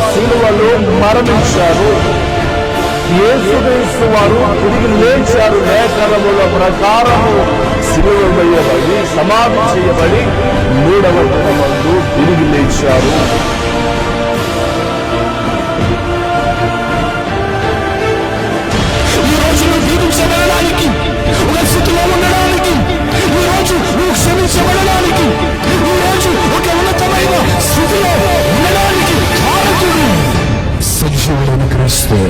యేసుక్రీస్తు సిలువలో మరణించారు. యేసుక్రీస్తు వారు తిరిగి లేచారు. లేఖనముల ప్రకారము సిలువ వేయబడి సమాధి చేయబడి మూడవ దినమందు తిరిగి లేచారు. ఈ ఒక క్షమించబడడానికి ఈ రోజు ఒక ఉన్నతమైన స్థితిలో సజీవుడైన క్రీస్తే.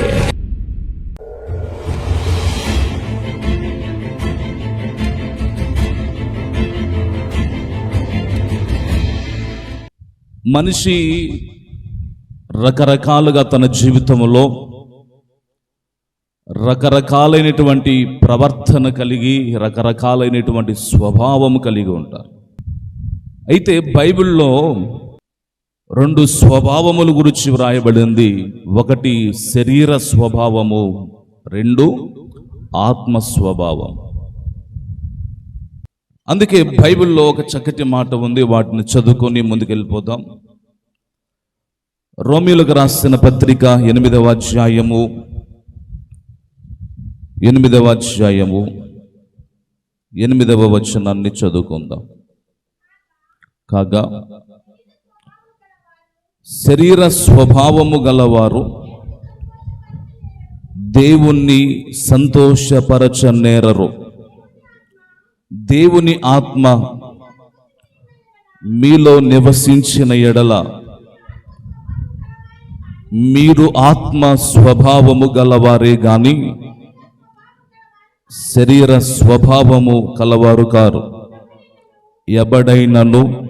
మనిషి రకరకాలుగా తన జీవితంలో రకరకాలైనటువంటి ప్రవర్తన కలిగి రకరకాలైనటువంటి స్వభావం కలిగి ఉంటారు. అయితే బైబిల్లో రెండు స్వభావముల గురించి వ్రాయబడింది. ఒకటి శరీర స్వభావము రెండు ఆత్మ స్వభావం. అందుకే బైబిల్లో ఒక చక్కటి మాట ఉంది వాటిని చదువుకొని ముందుకెళ్ళిపోదాం. రోమిలకు రాసిన పత్రిక ఎనిమిదవ అధ్యాయము ఎనిమిదవ అధ్యాయము ఎనిమిదవ వచనాన్ని చదువుకుందాం. కాగా శరీర స్వభావము గలవారు దేవుణ్ణి సంతోషపరచనేరరు. దేవుని ఆత్మ మీలో నివసించిన ఎడల మీరు ఆత్మ స్వభావము గలవారే గాని శరీర స్వభావము కలవారు కారు. ఎవడైనను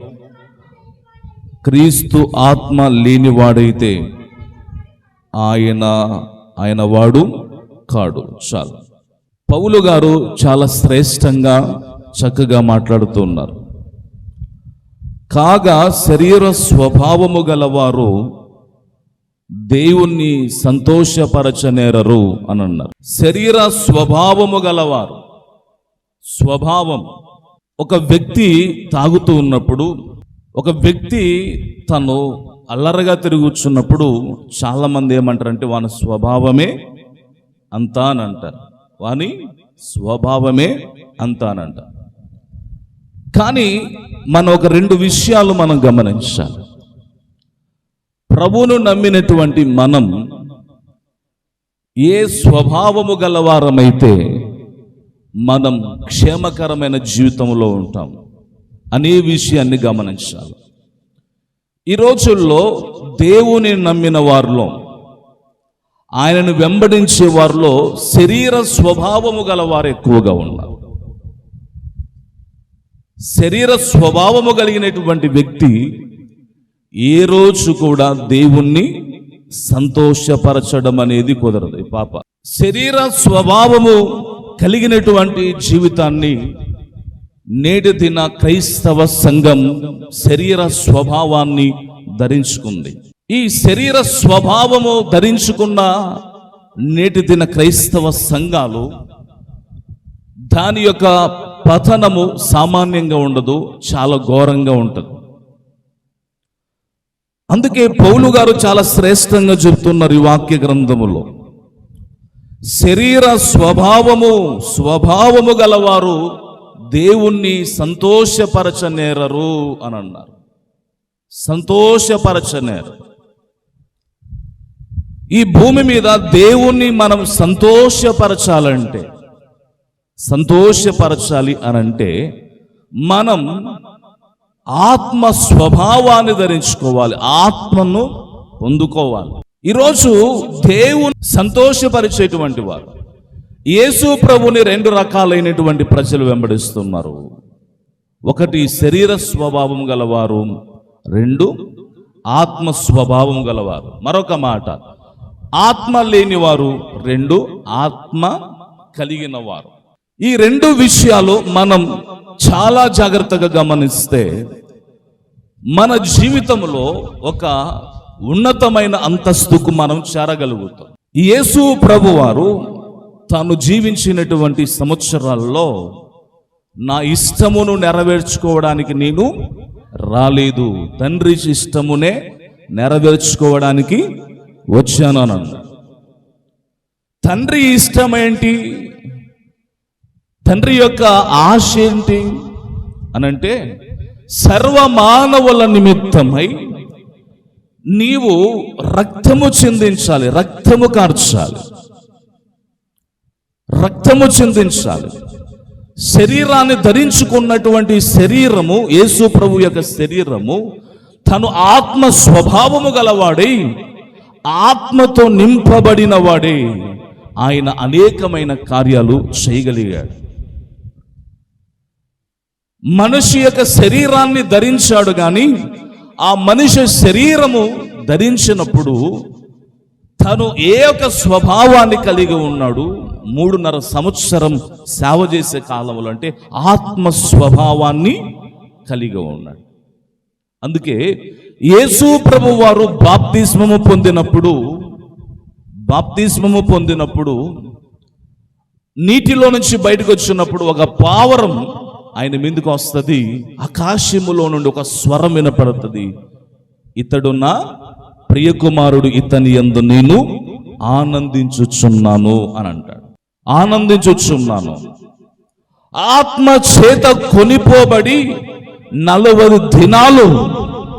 క్రీస్తు ఆత్మ లేనివాడైతే ఆయన ఆయన వాడు కాడు. చాలు. పౌలు గారు చాలా శ్రేష్టంగా చక్కగా మాట్లాడుతూ ఉన్నారు. కాగా శరీర స్వభావము గలవారు దేవుణ్ణి సంతోషపరచనేరరు అని అన్నారు శరీర స్వభావము గలవారు స్వభావం. ఒక వ్యక్తి తాగుతూ ఉన్నప్పుడు ఒక వ్యక్తి తను అల్లరగా తిరుగుచున్నప్పుడు చాలామంది ఏమంటారంటే వాని స్వభావమే అంతా అని అంటారు వాని స్వభావమే అంతా అని అంటారు కానీ మనం ఒక రెండు విషయాలు మనం గమనించాలి. ప్రభువును నమ్మినటువంటి మనం ఏ స్వభావము గలవారమైతే మనం క్షేమకరమైన జీవితంలో ఉంటాము. అనే విషయాన్ని గమనించాలి. ఈ రోజుల్లో దేవుని నమ్మిన వారిలో ఆయనను వెంబడించే వారిలో శరీర స్వభావము గలవారు ఎక్కువగా ఉన్నారు. శరీర స్వభావము కలిగినటువంటి వ్యక్తి ఏ రోజు కూడా దేవుణ్ణి సంతోషపరచడం అనేది కుదరదు. పాప శరీర స్వభావము కలిగినటువంటి జీవితాన్ని నేటి దిన క్రైస్తవ సంఘం శరీర స్వభావాన్ని ధరించుకుంది. ఈ శరీర స్వభావము ధరించుకున్న నేటి దిన క్రైస్తవ సంఘాలు దాని యొక్క పతనము సామాన్యంగా ఉండదు చాలా ఘోరంగా ఉంటుంది. అందుకే పౌలు గారు చాలా శ్రేష్టంగా చెబుతున్నారు ఈ వాక్య గ్రంథములో. శరీర స్వభావము స్వభావము గలవారు దేవుణ్ణి సంతోషపరచనేరరు అని అన్నారు సంతోషపరచనేరు. ఈ భూమి మీద దేవుణ్ణి మనం సంతోషపరచాలంటే సంతోషపరచాలి అనంటే మనం ఆత్మ స్వభావాన్ని ధరించుకోవాలి ఆత్మను పొందుకోవాలి. ఈరోజు దేవుని సంతోషపరిచేటువంటి వారు యేసు ప్రభుని రెండు రకాలైనటువంటి ప్రజలు వెంబడిస్తున్నారు. ఒకటి శరీర స్వభావం గలవారు రెండు ఆత్మ స్వభావం గలవారు. మరొక మాట ఆత్మ లేనివారు రెండు ఆత్మ కలిగిన వారు ఈ రెండు విషయాలు మనం చాలా జాగ్రత్తగా గమనిస్తే మన జీవితంలో ఒక ఉన్నతమైన అంతస్తుకు మనం చేరగలుగుతాం. యేసు ప్రభువారు తాను జీవించినటువంటి సంవత్సరాల్లో నా ఇష్టమును నెరవేర్చుకోవడానికి నేను రాలేదు. తండ్రి ఇష్టమునే నెరవేర్చుకోవడానికి వచ్చాను అన్నాడు. తండ్రి ఇష్టం ఏంటి? తండ్రి యొక్క ఆశ ఏంటి? అనంటే సర్వమానవుల నిమిత్తమై నీవు రక్తము చెందించాలి రక్తము కార్చాలి. రక్తము చిందించాలి. శరీరాన్ని ధరించుకున్నటువంటి శరీరము యేసు ప్రభు యొక్క శరీరము తను ఆత్మ స్వభావము గలవాడై ఆత్మతో నింపబడిన వాడే. ఆయన అనేకమైన కార్యాలు చేయగలిగాడు. మనిషి యొక్క శరీరాన్ని ధరించాడు కానీ ఆ మనిషి శరీరము ధరించినప్పుడు తను ఏ ఒక స్వభావాన్ని కలిగి ఉన్నాడు? మూడున్నర సంవత్సరం సేవ చేసే కాలంలో అంటే ఆత్మ స్వభావాన్ని కలిగి ఉన్నాడు. అందుకే యేసు ప్రభు వారు బాప్తిస్మము పొందినప్పుడు బాప్తిస్మము పొందినప్పుడు నీటిలో నుంచి బయటకు వచ్చినప్పుడు ఒక పావరం ఆయన మీదకు వస్తుంది ఆకాశములో నుండి ఒక స్వరం వినపడుతుంది. ఇతడున్న ప్రియకుమారుడు ఇతని ఎందు నేను ఆనందించుచున్నాను అని అంటాడు. ఆనందించుచున్నాను ఆత్మ చేత కొనిపోబడి నలభై దినాలు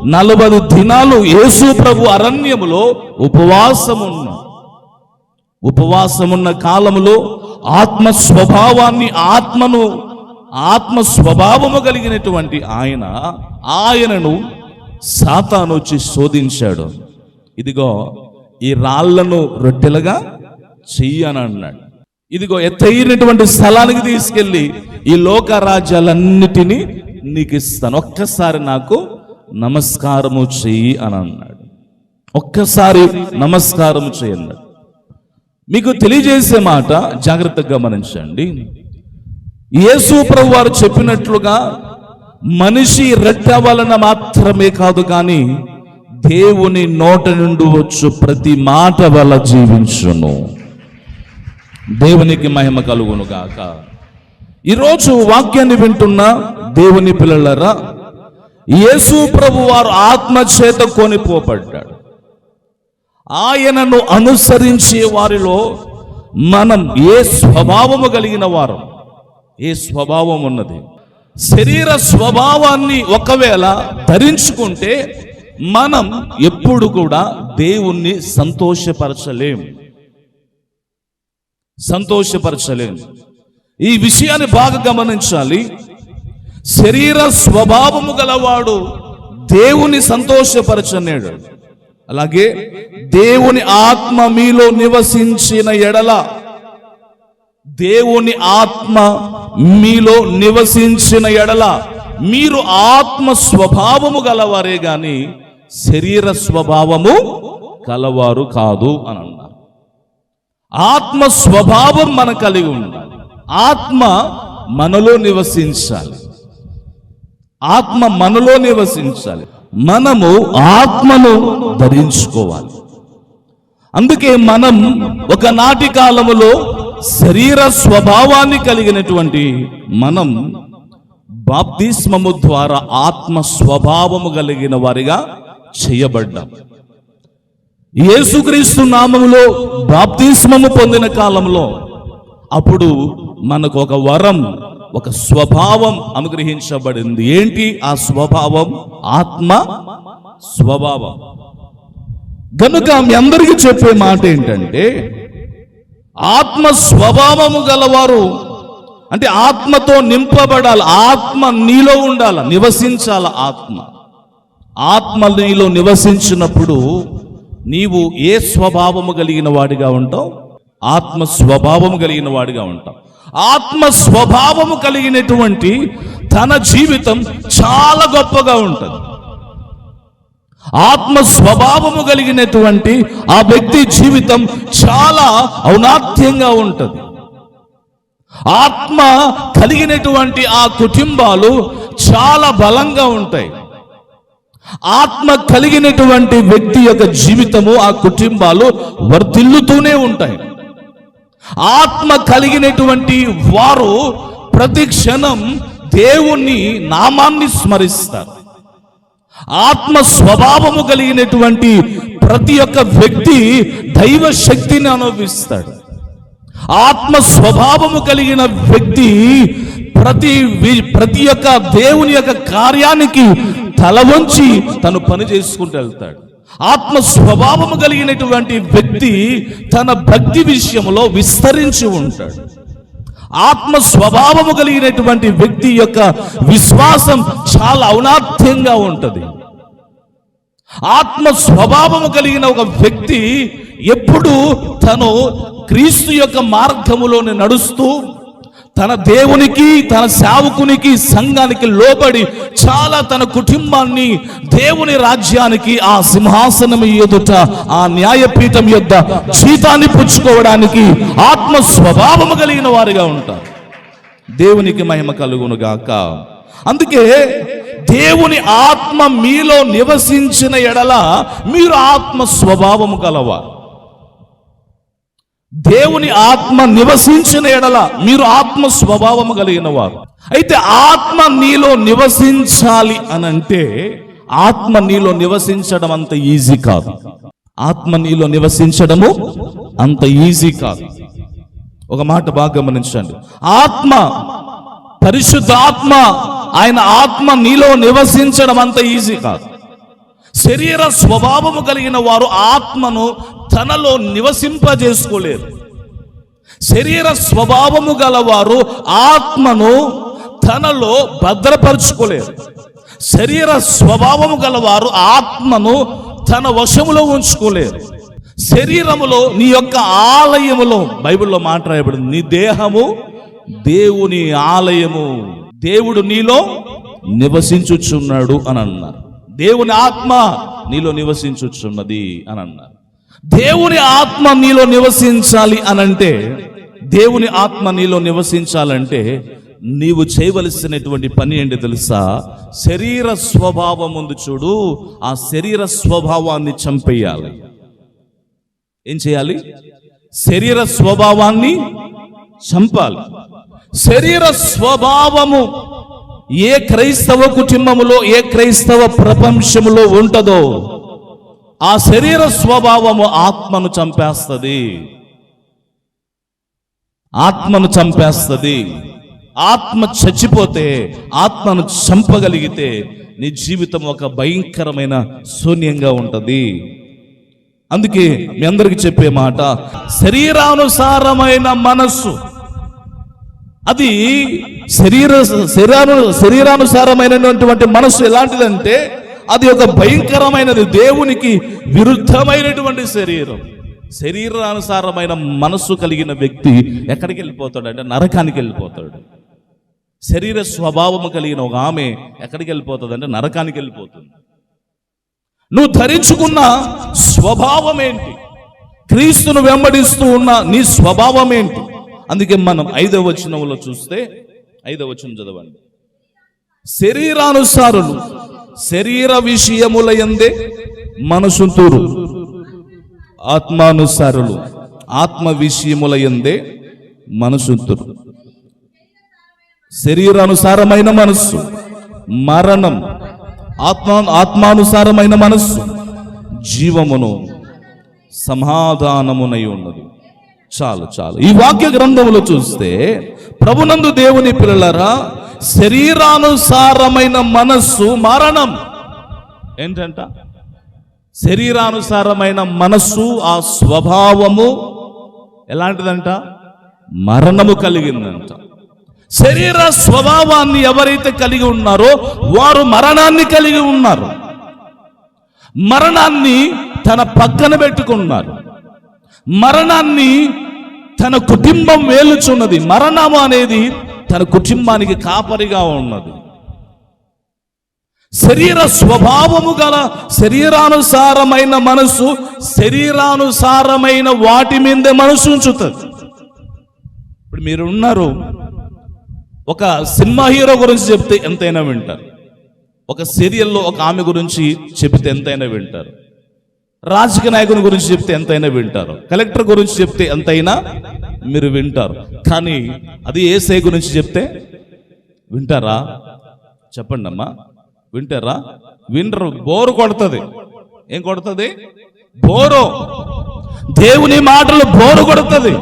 నలభై దినాలు యేసు ప్రభు అరణ్యములో ఉపవాసమున్న ఉపవాసమున్న కాలములో ఆత్మ స్వభావాన్ని ఆత్మను ఆత్మ స్వభావము కలిగినటువంటి ఆయన ఆయనను సాతాను వచ్చి శోధించాడు. ఇదిగో ఈ రాళ్ళను రొట్టెలుగా చెయ్యనన్నాడు. ఇదిగో ఎత్తైనటువంటి స్థలానికి తీసుకెళ్ళి ఈ లోక రాజ్యాలన్నిటినీ నీకు ఇస్తాను ఒక్కసారి నాకు నమస్కారము చెయ్యి అని అన్నాడు. ఒక్కసారి నమస్కారము చేయన్నాడు మీకు తెలియజేసే మాట జాగ్రత్తగా గమనించండి. యేసు ప్రభు వారు చెప్పినట్లుగా మనిషి రెట్ట వలన మాత్రమే కాదు కానీ దేవుని నోట నుండి వచ్చు ప్రతి మాట వల్ల జీవించును. దేవునికి మహిమ కలుగును గాక. ఈరోజు వాక్యాన్ని వింటున్న దేవుని పిల్లలరా యేసు ప్రభు వారు ఆత్మ చేత కొనిపోబడ్డాడు. ఆయనను అనుసరించే వారిలో మనం ఏ స్వభావము కలిగిన వారం? ఏ స్వభావం ఉన్నది? శరీర స్వభావాన్ని ఒకవేళ ధరించుకుంటే మనం ఎప్పుడు కూడా దేవుణ్ణి సంతోషపరచలేం. సంతోషపరచలేం ఈ విషయాన్ని బాగా గమనించాలి. శరీర స్వభావము గలవాడు దేవుని సంతోషపరచనేడు. అలాగే దేవుని ఆత్మ మీలో నివసించిన ఎడల దేవుని ఆత్మ మీలో నివసించిన ఎడల మీరు ఆత్మ స్వభావము గలవారే గాని శరీర స్వభావము కలవారు కాదు అని ఆత్మ స్వభావం మన కలిగి ఉండాలి. ఆత్మ మనలో నివసించాలి. ఆత్మ మనలో నివసించాలి. మనము ఆత్మను ధరించుకోవాలి. అందుకే మనం ఒకనాటి కాలములో శరీర స్వభావాన్ని కలిగినటువంటి మనం బాప్తిస్మము ద్వారా ఆత్మ స్వభావము కలిగిన వారిగా చేయబడ్డాం. యేసుక్రీస్తు నామములో బాప్తిస్మము పొందిన కాలంలో అప్పుడు మనకు ఒక వరం ఒక స్వభావం అనుగ్రహించబడింది. ఏంటి? ఆ స్వభావం ఆత్మ స్వభావం. కనుక మీ అందరికీ చెప్పే మాట ఏంటంటే ఆత్మ స్వభావము గలవారు అంటే ఆత్మతో నింపబడాలి ఆత్మ నీలో ఉండాలి నివసించాల ఆత్మ. ఆత్మ నీలో నివసించినప్పుడు నీవు ఏ స్వభావము కలిగిన వాడిగా ఉంటావు? ఆత్మ స్వభావము కలిగిన వాడిగా ఉంటావు. ఆత్మ స్వభావము కలిగినటువంటి తన జీవితం చాలా గొప్పగా ఉంటుంది. ఆత్మ స్వభావము కలిగినటువంటి ఆ వ్యక్తి జీవితం చాలా ఔనాత్యంగా ఉంటుంది. ఆత్మ కలిగినటువంటి ఆ కుటుంబాలు చాలా బలంగా ఉంటాయి. ఆత్మ కలిగినటువంటి వ్యక్తి యొక్క జీవితము ఆ కుటుంబాలు వర్ధిల్లుతూనే ఉంటాయి. ఆత్మ కలిగినటువంటి వారు ప్రతి క్షణం దేవుణ్ణి నామాన్ని స్మరిస్తారు. ఆత్మ స్వభావము కలిగినటువంటి ప్రతి ఒక్క వ్యక్తి దైవ శక్తిని అనుభవిస్తాడు. ఆత్మ స్వభావము కలిగిన వ్యక్తి ప్రతి వి- ప్రతి ఒక్క దేవుని యొక్క కార్యానికి తల వంచి తను పని చేసుకుంటూ వెళ్తాడు. ఆత్మ స్వభావము కలిగినటువంటి వ్యక్తి తన భక్తి విషయంలో విస్తరించి ఉంటాడు. ఆత్మ స్వభావము కలిగినటువంటి వ్యక్తి యొక్క విశ్వాసం చాలా ఔనాథ్యంగా ఉంటుంది. ఆత్మ స్వభావము కలిగిన ఒక వ్యక్తి ఎప్పుడు తను క్రీస్తు యొక్క మార్గములోనే నడుస్తూ తన దేవునికి తన సేవకునికి సంఘానికి లోబడి చాలా తన కుటుంబాన్ని దేవుని రాజ్యానికి ఆ సింహాసనం ఎదుట ఆ న్యాయపీఠం యొద్ద జీతాన్ని పుచ్చుకోవడానికి ఆత్మ స్వభావము కలిగిన వారిగా ఉంటారు. దేవునికి మహిమ కలుగును గాక. అందుకే దేవుని ఆత్మ మీలో నివసించిన ఎడల మీరు ఆత్మ స్వభావము కలవారు దేవుని ఆత్మ నివసించిన ఎడల మీరు ఆత్మ స్వభావము కలిగిన వారు. అయితే ఆత్మ నీలో నివసించాలి అని అంటే ఆత్మ నీలో నివసించడం అంత ఈజీ కాదు. ఆత్మ నీలో నివసించడము అంత ఈజీ కాదు. ఒక మాట బాగా గమనించండి. ఆత్మ పరిశుద్ధాత్మ ఆయన ఆత్మ నీలో నివసించడం అంత ఈజీ కాదు. శరీర స్వభావము కలిగిన వారు ఆత్మను తనలో నివసింపజేసుకోలేరు. శరీర స్వభావము గలవారు ఆత్మను తనలో భద్రపరుచుకోలేరు. శరీర స్వభావము గలవారు ఆత్మను తన వశములో ఉంచుకోలేరు. శరీరములో నీ యొక్క ఆలయములో బైబిల్లో మాట్లాడబడింది నీ దేహము దేవుని ఆలయము. దేవుడు నీలో నివసించుచున్నాడు అని అన్నారు. దేవుని ఆత్మ నీలో నివసించుచున్నది అని అన్నారు. దేవుని ఆత్మ నీలో నివసించాలి అనంటే దేవుని ఆత్మ నీలో నివసించాలంటే నీవు చేయవలసినటువంటి పని ఏంటి తెలుసా? శరీర స్వభావం ముందు చూడు ఆ శరీర స్వభావాన్ని చంపేయాలి. ఏం చేయాలి? శరీర స్వభావాన్ని చంపాలి. శరీర స్వభావము ఏ క్రైస్తవ కుటుంబములో ఏ క్రైస్తవ ప్రపంచములో ఉంటుందో ఆ శరీర స్వభావము ఆత్మను చంపేస్తుంది. ఆత్మను చంపేస్తుంది. ఆత్మ చచ్చిపోతే ఆత్మను చంపగలిగితే నీ జీవితం ఒక భయంకరమైన శూన్యంగా ఉంటుంది. అందుకే మీ అందరికి చెప్పే మాట శరీరానుసారమైన మనస్సు అది శరీర శరీరాను శరీరానుసారమైనటువంటి మనస్సు ఎలాంటిదంటే అది ఒక భయంకరమైనది దేవునికి విరుద్ధమైనటువంటి శరీరం. శరీరానుసారమైన మనస్సు కలిగిన వ్యక్తి ఎక్కడికి వెళ్ళిపోతాడు అంటే నరకానికి వెళ్ళిపోతాడు. శరీర స్వభావము కలిగిన ఒక ఆమె ఎక్కడికి వెళ్ళిపోతుంది అంటే నరకానికి వెళ్ళిపోతుంది. నువ్వు ధరించుకున్న స్వభావం ఏంటి? క్రీస్తును వెంబడిస్తూ ఉన్న నీ స్వభావం ఏంటి? అందుకే మనం ఐదవ వచనంలో చూస్తే ఐదవ వచనం చదవండి. శరీరానుసారులు శరీర విషయముల ఎందే మనసుంతురు ఆత్మానుసారులు ఆత్మ విషయముల ఎందే మనసుంతురు శరీరానుసారమైన మనస్సు మరణం ఆత్మ ఆత్మానుసారమైన మనస్సు జీవమును సమాధానమునై ఉన్నది. చాలు చాలు. ఈ వాక్య గ్రంథములో చూస్తే ప్రభునందు దేవుని పిల్లలరా శరీరానుసారమైన మనస్సు మరణం. ఏంటంట? శరీరానుసారమైన మనస్సు ఆ స్వభావము ఎలాంటిదంట? మరణము కలిగిందంట. శరీర స్వభావాన్ని ఎవరైతే కలిగి ఉన్నారో వారు మరణాన్ని కలిగి ఉన్నారు. మరణాన్ని తన పక్కన పెట్టుకున్నారు. మరణాన్ని తన కుటుంబం వేలుచున్నది మరణము అనేది తన కుటుంబానికి కాపరిగా ఉన్నది. శరీర స్వభావము గల శరీరానుసారమైన మనసు శరీరానుసారమైన వాటి మీదే మనసు ఉంచుతుంది. ఇప్పుడు మీరు ఉన్నారు ఒక సినిమా హీరో గురించి చెప్తే ఎంతైనా వింటారు. ఒక సీరియల్లో ఒక ఆమె గురించి చెబితే ఎంతైనా వింటారు. రాజకీయ నాయకుని గురించి చెప్తే ఎంతైనా వింటారు. కలెక్టర్ గురించి చెప్తే ఎంతైనా మీరు వింటారు. కానీ అది ఏసఐ గురించి చెప్తే వింటారా? చెప్పండి అమ్మా వింటారా? వినరు. బోరు కొడుతుంది. ఏం కొడుతుంది? బోరు. దేవుని మాటలు బోరు కొడుతుంది.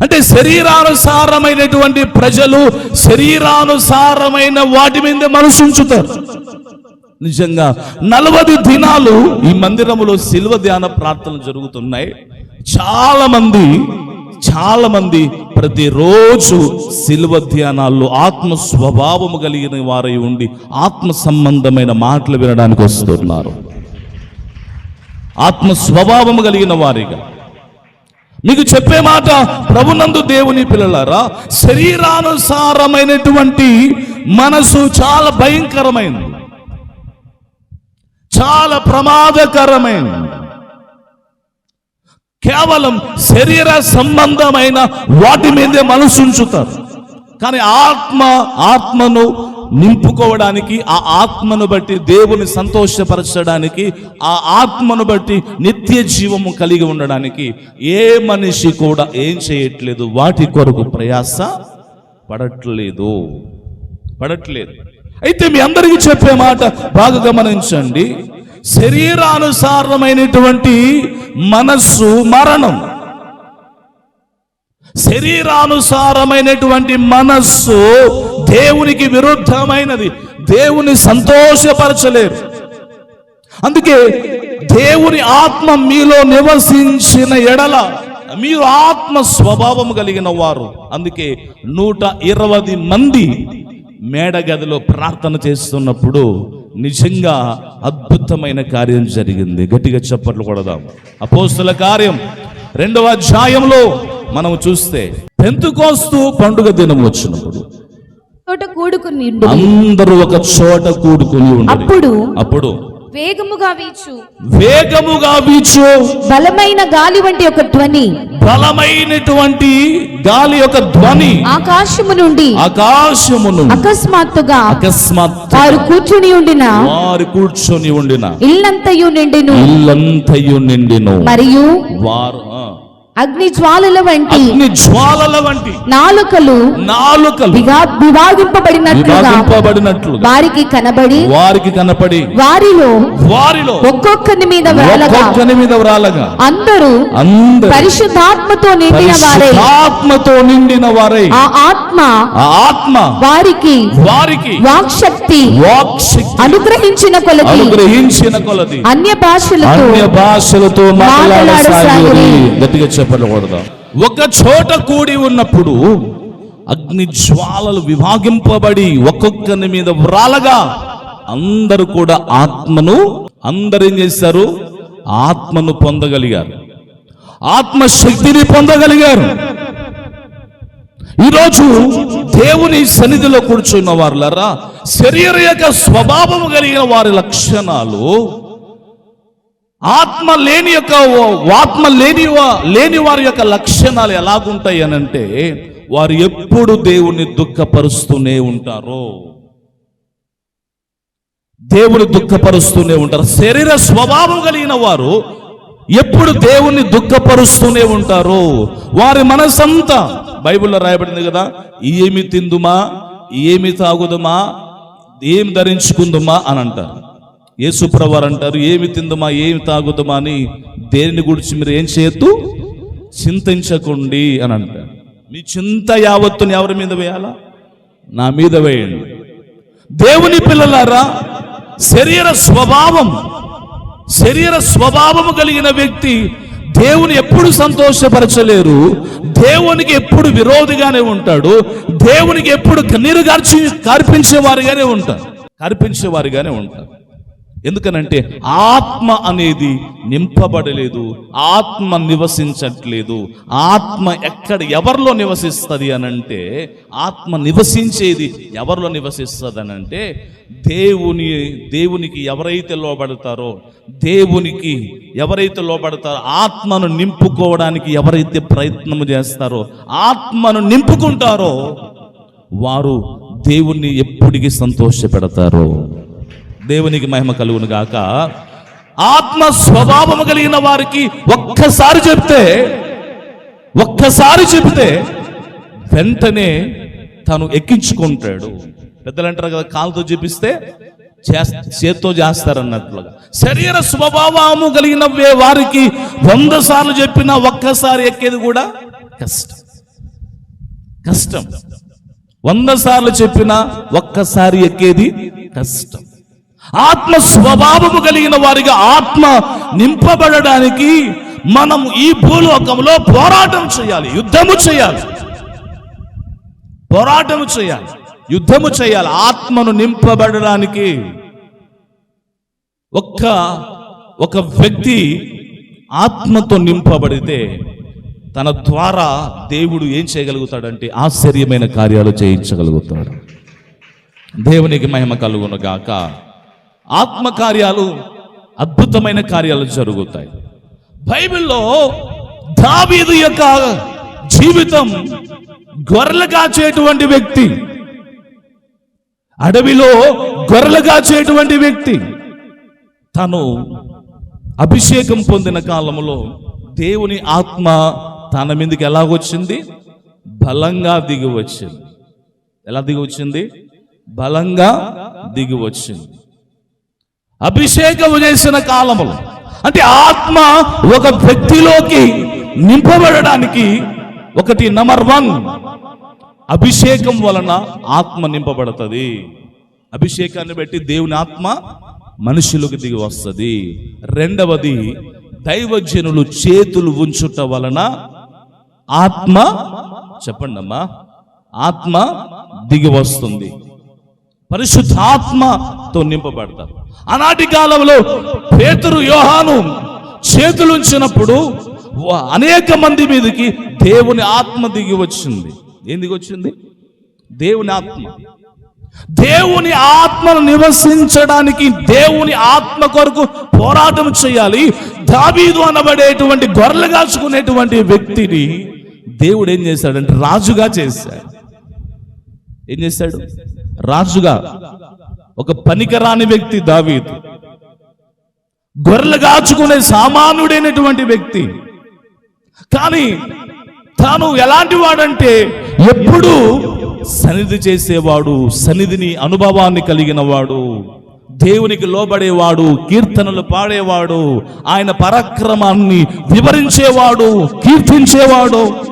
అంటే శరీరానుసారమైనటువంటి ప్రజలు శరీరానుసారమైన వాటి మీద మనసు ఉంచుతారు. నిజంగా నలభై దినాలు ఈ మందిరములో శిల్వ ధ్యాన ప్రార్థనలు జరుగుతున్నాయి. చాలా మంది చాలా మంది ప్రతిరోజు శిల్వ ధ్యానాల్లో ఆత్మ స్వభావము కలిగిన వారై ఉండి ఆత్మ సంబంధమైన మాటలు వినడానికి వస్తున్నారు. ఆత్మ స్వభావము కలిగిన వారిగా. మీకు చెప్పే మాట ప్రభునందు దేవుని పిల్లలారా శరీరానుసారమైనటువంటి మనసు చాలా భయంకరమైనది. చాలా ప్రమాదకరమైనది కేవలం శరీర సంబంధమైన వాటి మీదే మనసు ఉంచుతారు. కానీ ఆత్మ ఆత్మను నింపుకోవడానికి ఆ ఆత్మను బట్టి దేవుని సంతోషపరచడానికి ఆ ఆత్మను బట్టి నిత్య జీవము కలిగి ఉండడానికి ఏ మనిషి కూడా ఏం చేయట్లేదు. వాటి కొరకు ప్రయాస పడట్లేదు. పడట్లేదు. అయితే మీ అందరికీ చెప్పే మాట బాగా గమనించండి. శరీరానుసారమైనటువంటి మనస్సు మరణం. శరీరానుసారమైనటువంటి మనస్సు దేవునికి విరుద్ధమైనది. దేవుని సంతోషపరచలేరు. అందుకే దేవుని ఆత్మ మీలో నివసించిన ఎడల మీరు ఆత్మ స్వభావం కలిగిన వారు. అందుకే నూట ఇరవై మంది మేడగదిలో ప్రార్థన చేస్తున్నప్పుడు నిజంగా అద్భుతమైన కార్యం జరిగింది. గట్టిగా చప్పట్లు కొడదాం. అపోస్తుల కార్యం. రెండవ అధ్యాయంలో మనం చూస్తే పెంతుకోస్తూ పండుగ దినం వచ్చినప్పుడు చోట కూడుకుని ఉండు. అందరూ ఒక చోట కూడుకుని అప్పుడు అప్పుడు వేగముగా వీచు. వేగముగా వీచు. బలమైన గాలి వంటి ఒక ధ్వని. బలమైనటువంటి గాలి యొక్క ధ్వని. ఆకాశము నుండి. ఆకాశమును అకస్మాత్తుగా. అకస్మాత్ వారు కూర్చుని ఉండిన. వారు కూర్చొని ఉండిన. ఇల్లంతయు నిండెను. ఇల్లంతయు నిండిను. మరియు వారు అగ్ని జ్వాలల వంటి అగ్ని జ్వాలల వంటి నాలుకలు నాలుకలు విభాగింపబడినట్లుగా వారికి కనబడి వారికి కనపడి వారిలో వారిలో ఒక్కొక్కని మీద ఒక్కొక్కని మీద వ్రాలగా అందరూ అందరూ పరిశుద్ధాత్మతో నిండిన వారై. ఆత్మతో నిండిన వారై. ఆ ఆత్మ ఆ ఆత్మ వారికి వారికి వాక్శక్తి వాక్శక్తి అనుగ్రహించిన కొలది. అనుగ్రహించిన కొలది. అన్య భాషలతో అన్య భాషలతో మాట్లాడసాగిరి. గట్టిగా చెప్పకూడదు ఒక చోట కూడి ఉన్నప్పుడు అగ్ని జ్వాలలు విభాగింపబడి ఒక్కొక్కని మీద వ్రాలగా అందరూ కూడా ఆత్మను అందరేం చేశారు? ఆత్మను పొందగలిగారు. ఆత్మశక్తిని పొందగలిగారు. ఈరోజు దేవుని సన్నిధిలో కూర్చున్న వారులరా శరీర యొక్క స్వభావం కలిగిన వారి లక్షణాలు ఆత్మ లేని యొక్క ఆత్మ లేని లేని వారి యొక్క లక్షణాలు ఎలాగుంటాయి అని అంటే వారు ఎప్పుడు దేవుణ్ణి దుఃఖపరుస్తూనే ఉంటారు. దేవుని దుఃఖపరుస్తూనే ఉంటారు. శరీర స్వభావం కలిగిన వారు ఎప్పుడు దేవుణ్ణి దుఃఖపరుస్తూనే ఉంటారు. వారి మనసంతా బైబిల్లో రాయబడింది కదా ఏమి తిందుమా ఏమి తాగుదుమా ఏం ధరించుకుందుమా అని అంటారు. యేసుప్రవారు అంటారు ఏమి తిందుమా ఏమి తాగుదమా అని దేనిని గురించి మీరు ఏం చేయొద్దు? చింతించకండి అని అంటారు. మీ చింత యావత్తుని ఎవరి మీద వేయాలా? నా మీద వేయండి. దేవుని పిల్లలారా శరీర స్వభావం శరీర స్వభావము కలిగిన వ్యక్తి దేవుని ఎప్పుడు సంతోషపరచలేరు దేవునికి ఎప్పుడు విరోధిగానే ఉంటాడు దేవునికి ఎప్పుడు కన్నీరు గార్చి కార్పించేవారుగానే ఉంటారు కర్పించేవారిగానే ఉంటారు ఎందుకనంటే ఆత్మ అనేది నింపబడలేదు ఆత్మ నివసించట్లేదు. ఆత్మ ఎక్కడ ఎవరిలో నివసిస్తుంది అనంటే ఆత్మ నివసించేది ఎవరిలో నివసిస్తుంది అనంటే దేవుని దేవునికి ఎవరైతే లోబడతారో దేవునికి ఎవరైతే లోబడతారో ఆత్మను నింపుకోవడానికి ఎవరైతే ప్రయత్నం చేస్తారో ఆత్మను నింపుకుంటారో వారు దేవుణ్ణి ఎప్పటికీ సంతోషపెడతారు. దేవునికి మహిమ కలుగును గాక. ఆత్మ స్వభావము కలిగిన వారికి ఒక్కసారి చెప్తే ఒక్కసారి చెప్తే వెంటనే తను ఎక్కించుకుంటాడు. పెద్దలు అంటారు కదా కాలుతో చూపిస్తే చేత్తో చేస్తారన్నట్లుగా. శరీర స్వభావము కలిగిన వే- వారికి వంద సార్లు చెప్పినా ఒక్కసారి ఎక్కేది కూడా కష్టం. కష్టం. వంద సార్లు చెప్పినా ఒక్కసారి ఎక్కేది కష్టం. ఆత్మ స్వభావము కలిగిన వారిగా ఆత్మ నింపబడడానికి మనం ఈ భూలోకంలో పోరాటం చేయాలి యుద్ధము చేయాలి. పోరాటము చేయాలి యుద్ధము చేయాలి ఆత్మను నింపబడడానికి. ఒక్క ఒక వ్యక్తి ఆత్మతో నింపబడితే తన ద్వారా దేవుడు ఏం చేయగలుగుతాడంటే ఆశ్చర్యమైన కార్యాలు చేయించగలుగుతాడు. దేవునికి మహిమ కలుగును గాక. ఆత్మకార్యాలు అద్భుతమైన కార్యాలు జరుగుతాయి. బైబిల్లో దావీదు యొక్క జీవితం గొర్రెలు కాచేటువంటి వ్యక్తి అడవిలో గొర్రెలు కాచేటువంటి వ్యక్తి తను అభిషేకం పొందిన కాలంలో దేవుని ఆత్మ తన మీదకి ఎలా వచ్చింది బలంగా దిగి వచ్చింది ఎలా దిగి వచ్చింది బలంగా దిగి వచ్చింది అభిషేకం చేసిన కాలములో. అంటే ఆత్మ ఒక వ్యక్తిలోకి నింపబడడానికి ఒకటి నెంబర్ వన్ అభిషేకం వలన ఆత్మ నింపబడుతుంది. అభిషేకాన్ని బట్టి దేవుని ఆత్మ మనుషులకు దిగి వస్తుంది. రెండవది దైవజనులు చేతులు ఉంచుట వలన ఆత్మ చెప్పండమ్మా ఆత్మ దిగి వస్తుంది. పరిశుద్ధాత్మతో నింపబడతారు. ఆనాటి కాలంలో పేతురు యోహాను చేతులుంచినప్పుడు అనేక మంది మీదకి దేవుని ఆత్మ దిగి వచ్చింది. ఏం దిగి వచ్చింది? దేవుని ఆత్మ. దేవుని ఆత్మను నివసించడానికి దేవుని ఆత్మ కొరకు పోరాటం చేయాలి. దాబీదు అనబడేటువంటి గొర్రెలు కాచుకునేటువంటి వ్యక్తిని దేవుడు ఏం చేశాడంటే రాజుగా చేశాడు. ఏం చేశాడు? రాజుగా ఒక పనికిరాని వ్యక్తి దావీదు. గొర్రెలు కాచుకునే సామాన్యుడైనటువంటి వ్యక్తి. కానీ తాను ఎలాంటి వాడంటే ఎప్పుడూ సన్నిధి చేసేవాడు సన్నిధిని అనుభవాన్ని కలిగిన వాడు దేవునికి లోబడేవాడు కీర్తనలు పాడేవాడు ఆయన పరాక్రమాన్ని వివరించేవాడు కీర్తించేవాడు.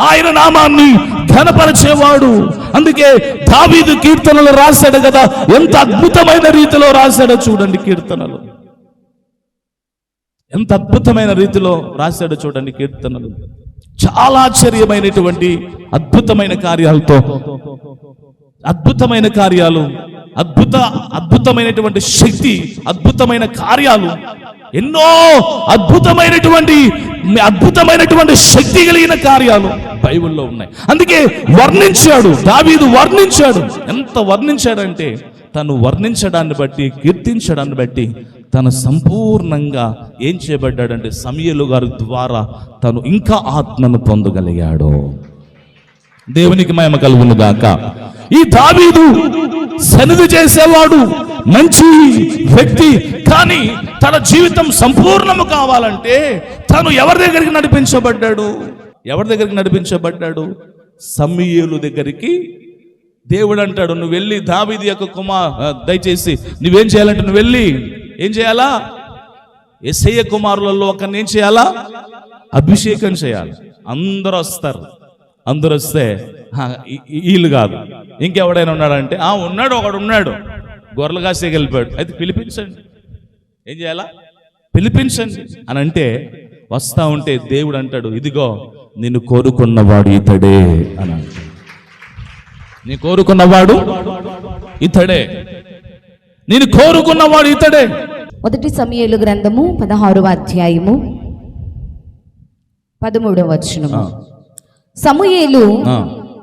ఆయన నామాన్ని ఘనపరిచేవాడు అందుకే దావీదు కీర్తనలు రాశాడు కదా ఎంత అద్భుతమైన రీతిలో రాశాడో చూడండి కీర్తనలు. ఎంత అద్భుతమైన రీతిలో రాశాడో చూడండి కీర్తనలు. చాలా ఆశ్చర్యమైనటువంటి అద్భుతమైన కార్యాలతో అద్భుతమైన కార్యాలు అద్భుత అద్భుతమైనటువంటి శక్తి అద్భుతమైన కార్యాలు ఎన్నో అద్భుతమైనటువంటి అద్భుతమైనటువంటి శక్తి కలిగిన కార్యాలు బైబిల్లో ఉన్నాయి. అందుకే వర్ణించాడు దావీదు వర్ణించాడు. ఎంత వర్ణించాడంటే తను వర్ణించడాన్ని బట్టి కీర్తించడాన్ని బట్టి తను సంపూర్ణంగా ఏం చేయబడ్డాడంటే సమయలు గారి ద్వారా తను ఇంకా ఆత్మను పొందగలిగాడు. దేవునికి మహిమ కలుగును గాక. ఈ దావీదు సన్నిధి చేసేవాడు మంచి వ్యక్తి కానీ తన జీవితం సంపూర్ణము కావాలంటే తను ఎవరి దగ్గరికి నడిపించబడ్డాడు? ఎవరి దగ్గరికి నడిపించబడ్డాడు? సమీయులు దగ్గరికి. దేవుడు అంటాడు నువ్వు వెళ్ళి దావిది యొక్క కుమార్ దయచేసి నువ్వేం చేయాలంటే నువ్వు వెళ్ళి. ఏం చేయాలా? ఎస్ఐ కుమారులలో ఒకరిని ఏం చేయాలా? అభిషేకం చేయాలి. అందరూ వస్తారు. అందరూ వస్తే వీళ్ళు కాదు. ఇంకెవడైనా ఉన్నాడంటే ఆ ఉన్నాడు ఒకడు ఉన్నాడు. గొర్రెలు కాసే వెళ్ళిపోయాడు. అయితే పిలిపించండి. ఏం చేయాలా? పిలిపించండి అని అంటే వస్తా ఉంటే దేవుడు అంటాడు ఇదిగో నిన్ను కోరుకున్నవాడు ఇతడే అని అంటాడు. నీ కోరుకున్నవాడు ఇతడే. నేను కోరుకున్నవాడు ఇతడే. మొదటి సమయలు గ్రంథము పదహారవ అధ్యాయము పదమూడవ వచనము. సమూయేలు.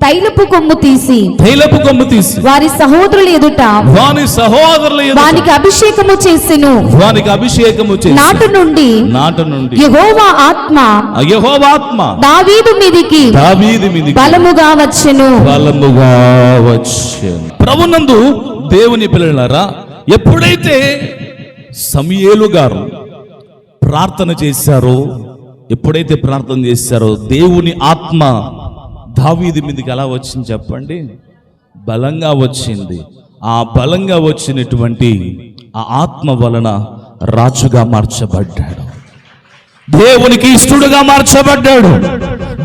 తైలపు కొమ్ము తీసి తైలపు కొమ్ము తీసి వారి సహోదరుల ఎదుట వాని సహోదరుల ఎదుట వానికి అభిషేకము చేసెను. వానికి అభిషేకము చేసి నాటు నుండి నాట నుండి యెహోవా ఆత్మ యహోవాత్మ దావీదు మీదికి దావీది మీదికి బలముగా వచ్చెను. బలముగా వచ్చెను. ప్రభునందు దేవుని పిల్లలారా ఎప్పుడైతే సమయేలు గారు ప్రార్థన చేశారో ఎప్పుడైతే ప్రార్థన చేశారో దేవుని ఆత్మ దావీది మీదకి ఎలా వచ్చింది చెప్పండి? బలంగా వచ్చింది. ఆ బలంగా వచ్చినటువంటి ఆ ఆత్మ వలన రాజుగా మార్చబడ్డాడు. దేవునికి ఇష్టడుగా మార్చబడ్డాడు.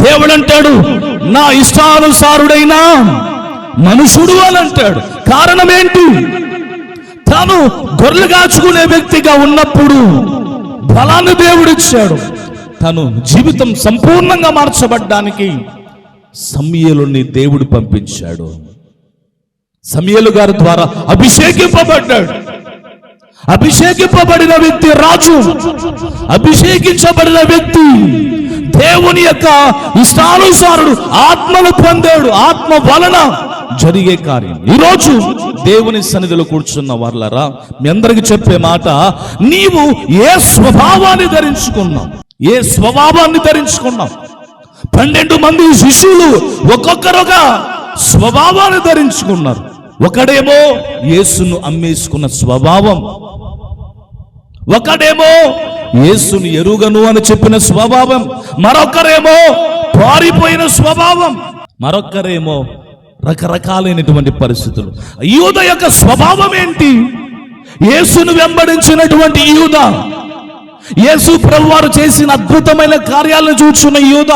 దేవుడు అంటాడు నా ఇష్టానుసారుడైనా మనుషుడు అని అంటాడు. కారణం ఏంటి? తాను గొర్రెలు కాచుకునే వ్యక్తిగా ఉన్నప్పుడు బలాన్ని దేవుడిచ్చాడు. తను జీవితం సంపూర్ణంగా మార్చబడ్డానికి సమయలుని దేవుడు పంపించాడు. సమయలు గారి ద్వారా అభిషేకింపబడ్డాడు. అభిషేకింపబడిన వ్యక్తి రాజు. అభిషేకించబడిన వ్యక్తి దేవుని యొక్క ఇష్టానుసారుడు ఆత్మను పొందాడు. ఆత్మ వలన జరిగే కార్యం. ఈరోజు దేవుని సన్నిధిలో కూర్చున్న వాళ్ళరా మీ అందరికి చెప్పే మాట నీవు ఏ స్వభావాన్ని ధరించుకున్నావు? ఏ స్వభావాన్ని ధరించుకున్నావు? పన్నెండు మంది శిష్యులు ఒక్కొక్కరుగా స్వభావాన్ని ధరించుకున్నారు. ఒకడేమో యేసును అమ్మేసుకున్న స్వభావం. ఒకడేమో యేసుని ఎరుగను అని చెప్పిన స్వభావం. మరొకరేమో పారిపోయిన స్వభావం. మరొకరేమో రకరకాలైనటువంటి పరిస్థితులు. యూద యొక్క స్వభావం ఏంటి? యేసును వెంబడించినటువంటి యూద. యేసు ప్రభువారు చేసిన అద్భుతమైన కార్యాలను చూచున్న యూద.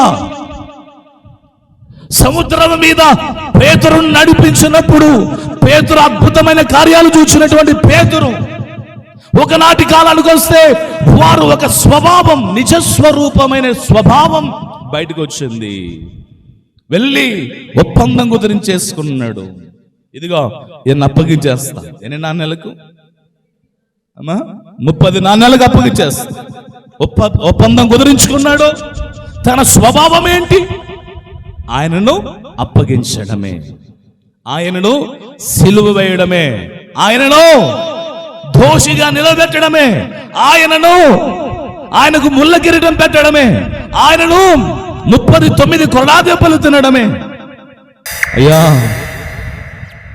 సముద్రం మీద పేతురును నడిపించినప్పుడు పేతురు అద్భుతమైన కార్యాలు చూసినటువంటి పేతురు. ఒకనాటి కాలానికి వస్తే వారు ఒక స్వభావం నిజస్వరూపమైన స్వభావం బయటకు వచ్చింది. వెళ్ళి ఒప్పందం కుదిరించేసుకున్నాడు. ఇదిగో నేను అప్పగించేస్తా. ఎన్ని నాణ్యాలకు? అమ్మా ముప్పది నాణ్యాలకు అప్పగించేస్తా. ఒప్ప ఒప్పందం కుదిరించుకున్నాడు. తన స్వభావం ఏంటి? ఆయనను అప్పగించడమే. ఆయనను సిలువ వేయడమే. ఆయనను దోషిగా నిలబెట్టడమే. ఆయనను ఆయనకు ముళ్ళ కిరీటం పెట్టడమే. ఆయనను ముప్పది తొమ్మిది కొరడాదెబ్బలు తినడమే. అయ్యా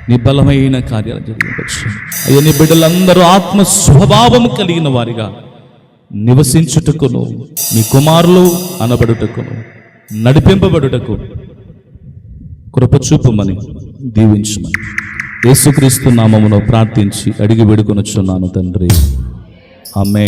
నీ బలమైన కార్యాలు జరిగించు అయ్యా నీ బిడ్డలందరూ ఆత్మ స్వభావం కలిగిన వారిగా నివసించుటకును నీ కుమారులు అనబడుటకును నడిపింపబడుటకు కృపచూపమని దీవించమని. యేసుక్రీస్తు నామమును ప్రార్థించి అడిగి వేడుకొనొచ్చున్నాను తండ్రి. ఆమె